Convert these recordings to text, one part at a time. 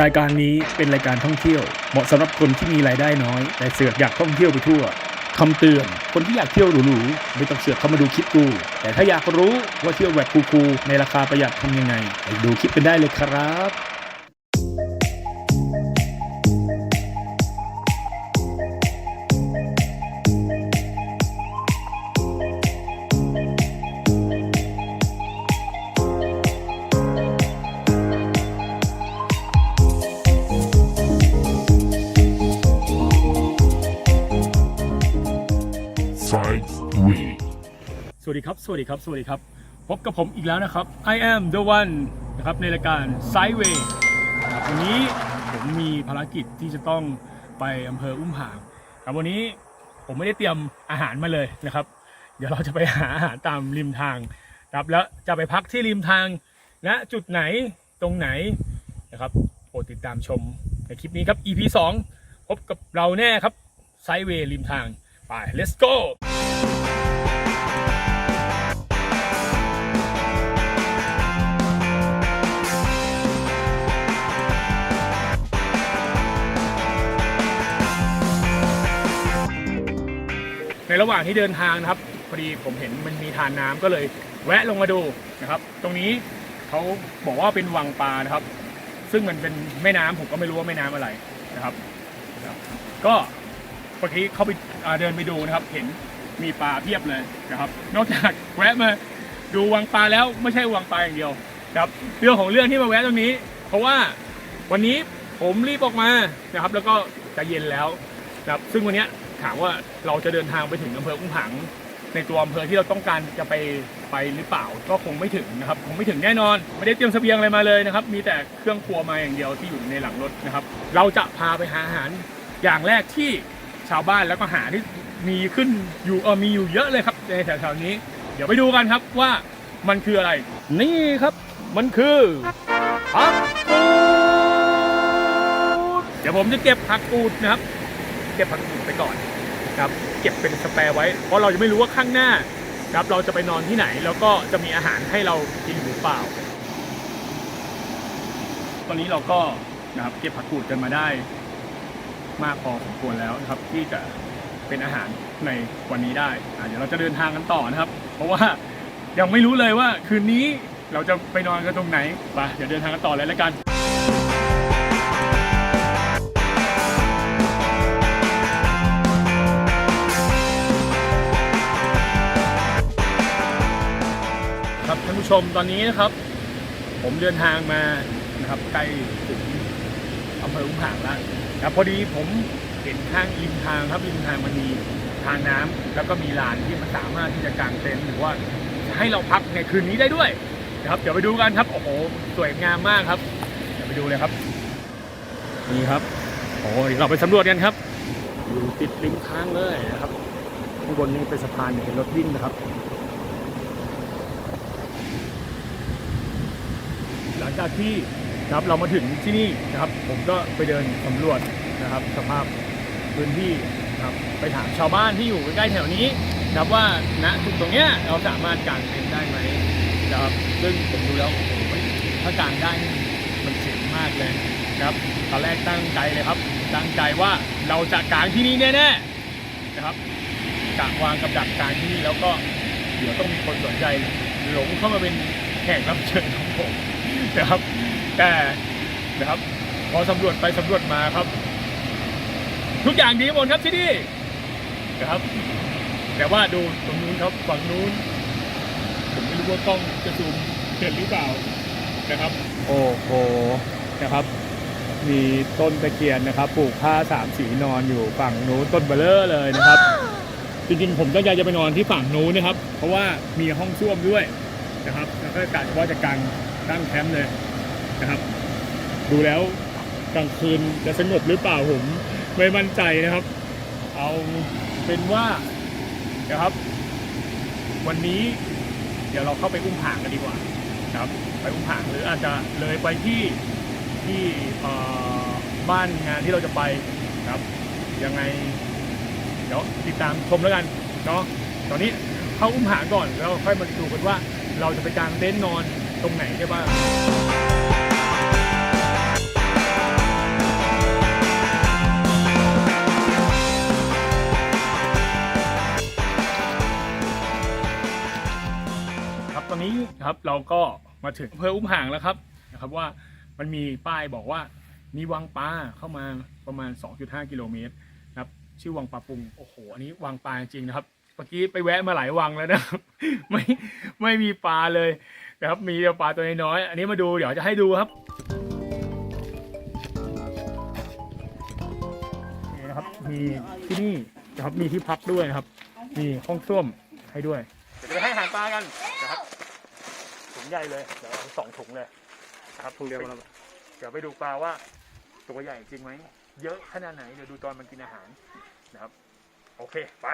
รายการนี้เป็นรายการท่องเที่ยว เหมาะสำหรับคนที่มีรายได้น้อย แต่เสือกอยากท่องเที่ยวไปทั่วคำเตือน คนที่อยากเที่ยวหรูๆไม่ต้องเสือกเข้ามาดูคลิปกู แต่ถ้าอยากรู้ว่าเที่ยวแบบคูลๆในราคาประหยัดทำยังไงไปดูคลิปกันได้เลยครับ วัสดีครับ สวัสดีครับ สวัสดีครับ พบกับผมอีกแล้วนะครับ I am the one นะครับในรายการ Sideway วันนี้ผมมีภารกิจที่จะต้องไปอำเภออุ้มผางครับวันนี้ผมไม่ได้เตรียมอาหารมาเลยนะครับ เดี๋ยวเราจะไปหาอาหารตามริมทางครับแล้วจะไปพักที่ริมทางณจุดไหนตรงไหนนะครับโปรดติดตามชมในคลิปนี้ครับ EP 2 พบกับเราแน่ครับ Sideway ริมทาง ไป let's go ระหว่างที่เดินทางนะครับพอดีผมเห็นมันมีทานน้ำก็เลยแวะลงมาดูนะครับ ตรงนี้เขาบอกว่าเป็นวังปลานะครับ ซึ่งมันเป็นแม่น้ำผมก็ไม่รู้ว่าแม่น้ำอะไรนะครับนะครับ ก็เมื่อกี้เข้าไปอ่าเดินไปดูนะครับ เห็นมีปลาเพียบเลยนะครับ นอกจากแวะมาดูวังปลาแล้วไม่ใช่วังปลาอย่างเดียวนะครับเรื่องของเรื่องที่มาแวะตรงนี้ เพราะว่าวันนี้ผมรีบออกมานะครับ แล้วก็จะเย็นแล้วนะครับซึ่งวันเนี้ย ถามว่าเราจะเดินทางไปถึงอำเภออุ้งผางในตัวอำเภอที่เราต้องการจะไปไปหรือเปล่าก็คงไม่ถึงนะครับคงไม่ถึงแน่นอน ไม่ได้เตรียมเสบียงอะไรมาเลยนะครับ มีแต่เครื่องครัวมาอย่างเดียวที่อยู่ในหลังรถนะครับ เราจะพาไปหาอาหารอย่างแรกที่ชาวบ้านแล้วก็หาที่มีขึ้นอยู่เออมีอยู่เยอะเลยครับในแถวๆนี้ เดี๋ยวไปดูกันครับว่ามันคืออะไร นี่ครับมันคือผักกูดเดี๋ยวผมจะเก็บผักกูดนะครับ เก็บผักกูดไปก่อนครับเก็บเป็นสแปร์ไว้ เพราะเราจะไม่รู้ว่าข้างหน้าครับเราจะไปนอนที่ไหน แล้วก็จะมีอาหารให้เรากินหรือเปล่า ตอนนี้เราก็นะครับเก็บผักกูดกันมาได้ มากพอสมควรแล้วนะครับ ที่จะเป็นอาหารในวันนี้ได้เดี๋ยวเราจะเดินทางกันต่อนะครับ เพราะว่ายังไม่รู้เลยว่าคืนนี้เราจะไปนอนกันตรงไหนไปเดี๋ยวเดินทางกันต่อเลยแล้วกัน ท่านผู้ชมตอนนี้นะครับ ผมเดินทางมานะครับใกล้ถึงอำเภออุ้มผางแล้วครับพอดีผมเห็นข้างริมทางครับริมทางมันมีทางน้ำแล้วก็มีลานที่มันสามารถที่จะกางเต็นท์หรือว่าให้เราพักในคืนนี้ได้ด้วยนะครับเดี๋ยวไปดูกันครับโอ้โหสวยงามมากครับเดี๋ยวไปดูเลยครับนี่ครับโอ้ยเราไปสำรวจกันครับอยู่ติดริมทางเลยนะครับข้างบนนี้เป็นสะพานเห็นรถวิ่งนะครับ หลัง จากที่นะครับเรามาถึงที่นี่นะครับ ผมก็ไปเดินสำรวจนะครับ สภาพพื้นที่นะครับไปถามชาวบ้านที่อยู่ใกล้แถวนี้นะครับว่าณจุดตรงเนี้ยเราสามารถกางเต็นท์ได้ไหมนะครับซึ่งผมดูแล้วถ้ากางได้มันเจ๋งมากเลยนะครับตอนแรกตั้งใจเลยครับ ตั้งใจว่าเราจะกางที่นี่แน่ๆนะครับกะวางกับดักกางที่นี่แล้วก็เดี๋ยวต้องมีคนสนใจหลงเข้ามาเป็น กรับเชิญของผมนะครับ แต่นะครับพอสำรวจไปสำรวจมาครับ ทุกอย่างดีหมดครับที่นี่นะครับ แต่ว่าดูตรงนู้นครับฝั่งนู้นผมไม่รู้ว่ากล้องจะซูมเห็นหรือเปล่านะครับ โอ้โหนะครับ มีต้นตะเคียนนะครับปลูกผ้าสามสีนอนอยู่ฝั่งนู้นต้นเบลเลอร์เลยนะครับ จริงๆผมตั้งใจจะไปนอนที่ฝั่งนู้นนะครับ เพราะว่ามีห้องส้วมด้วย นะครับแล้วก็กะว่าจะกางตั้งแคมป์เลยนะครับ ดูแล้วกลางคืนจะสงบหรือเปล่าผมไม่มั่นใจนะครับ เอาเป็นว่านะครับ วันนี้เดี๋ยวเราเข้าไปอุ้มผางกันดีกว่าครับไปอุ้มผางหรืออาจจะเลยไปที่ที่บ้านงานที่เราจะไปครับยังไง เดี๋ยวติดตามชมแล้วกันเนาะตอนนี้เข้าอุ้มผางก่อนแล้วค่อยมาดูกันว่า เราจะไปกางเต็นท์นอนตรงไหนได้บ้างครับตอนนี้ครับเราก็มาถึงอำเภออุ้มห่างแล้วครับนะครับว่ามันมีป้ายบอกว่ามีวังปลาเข้ามาประมาณ 2.5 กิโลเมตรครับชื่อวังปลาปุงโอ้โหอันนี้วังปลาจริงนะครับ มื่อกี้ไปแวะมาหลายวังแล้วนะครับไม่ไม่มีปลาเลยนะครับมีแต่ปลาตัวน้อยๆอันนี้มาดูเดี๋ยวจะให้ดูครับนี่นะครับมีที่นี่นะครับมีที่พักด้วยนะครับ มีห้องส้วมให้ด้วยเดี๋ยวจะไปให้อาหารปลากันนะครับถุงใหญ่เลยเดี๋ยวเอาสองถุงเลยนะครับถุงเดียวกันเดี๋ยวไปดูปลาว่าตัวใหญ่จริงไหมเยอะขนาดไหนเดี๋ยวดูตอนมันกินอาหารนะครับ โอเค ไป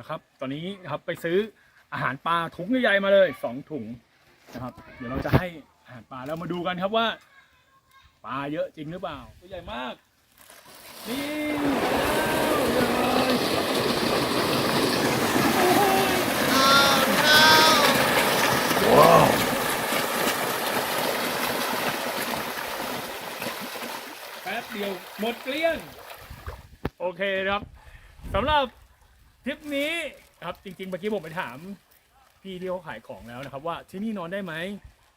เอาละครับ ตอนนี้นะครับไปซื้ออาหารปลาถุงใหญ่ๆมาเลยสองถุงนะครับ เดี๋ยวเราจะให้อาหารปลาแล้วมาดูกันครับว่าปลาเยอะจริงหรือเปล่าตัวใหญ่มากนี่ว้าวแป๊บเดียวหมดเกลี้ยง โอเคครับสำหรับ ทริปนี้ครับจริงๆเมื่อกี้ผมไปถามพี่ที่เขาขายของแล้วนะครับ ว่าที่นี่นอนได้ไหม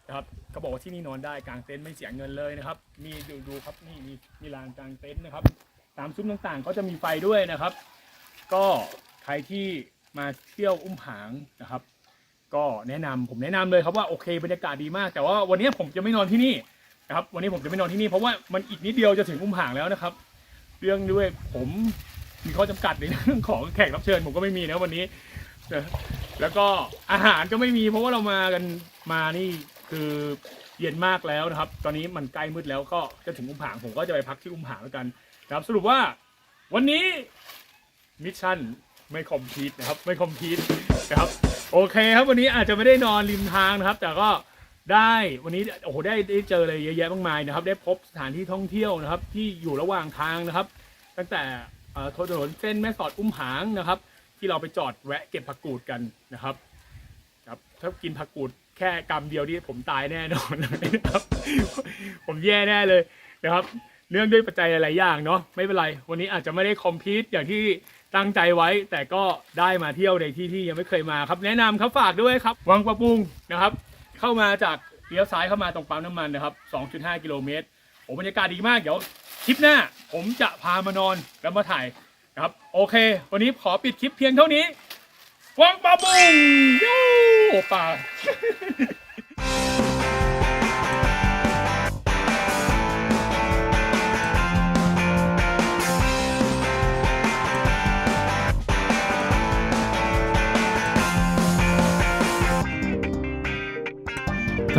นะครับก็บอกว่าที่นี่นอนได้กางเต็นท์ไม่เสียเงินเลยนะครับ มีดูดูครับนี่มีมีลานกางเต็นท์นะครับ ตามซุ้มต่างๆก็จะมีไฟด้วยนะครับ ก็ใครที่มาเที่ยวอุ้มผางนะครับ ก็แนะนำผมแนะนำเลยครับว่าโอเคบรรยากาศดีมาก แต่ว่าวันนี้ผมจะไม่นอนที่นี่นะครับ วันนี้ผมจะไม่นอนที่นี่เพราะว่ามันอีกนิดเดียวจะถึงอุ้มผางแล้วนะครับ เรื่องด้วยผม มีข้อจำกัดในเรื่องของแขกรับเชิญผมก็ไม่มีนะวันนี้ แล้วก็อาหารก็ไม่มีเพราะว่าเรามากันมานี่คือเย็นมากแล้วนะครับ ตอนนี้มันใกล้มืดแล้วก็จะถึงอุ้มผางผมก็จะไปพักที่อุ้มผางแล้วกันนะครับสรุปว่าวันนี้มิชชั่นไม่คอมพลีทนะครับไม่คอมพลีทนะครับโอเคครับวันนี้อาจจะไม่ได้นอนริมทางนะครับ แต่ก็ได้วันนี้โอ้โหได้ได้เจออะไรเยอะแยะมากมายนะครับ ได้พบสถานที่ท่องเที่ยวนะครับ ที่อยู่ระหว่างทางนะครับ ตั้งแต่ ถนนเส้นแม่สอดอุ้มหางนะครับ ที่เราไปจอดแวะเก็บผักกูดกันนะครับครับถ้ากินผักกูดแค่กำเดียวนี่ผมตายแน่นอนนะครับ ผมแย่แน่เลยนะครับเนื่องด้วยปัจจัยหลายอย่างเนาะไม่เป็นไร วันนี้อาจจะไม่ได้คอมพิวต์อย่างที่ตั้งใจไว้ แต่ก็ได้มาเที่ยวในที่ที่ยังไม่เคยมาครับ แนะนำครับฝากด้วยครับวังประปุงนะครับ เข้ามาจากเลี้ยวซ้ายเข้ามาตรงปั๊มน้ำมันนะครับ 2.5 กิโลเมตร โอ้บรรยากาศดีมากเดี๋ยวคลิปหน้า ผมจะพามานอนแล้วมาถ่ายนะครับ โอเค วันนี้ขอปิดคลิปเพียงเท่านี้วังปะปุงยูโอป่า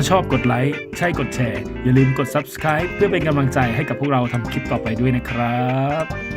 ชอบกดไลค์ใช่กดแชร์ อย่าลืมกด Subscribe เพื่อเป็นกำลังใจให้กับพวกเราทำคลิปต่อไปด้วยนะครับ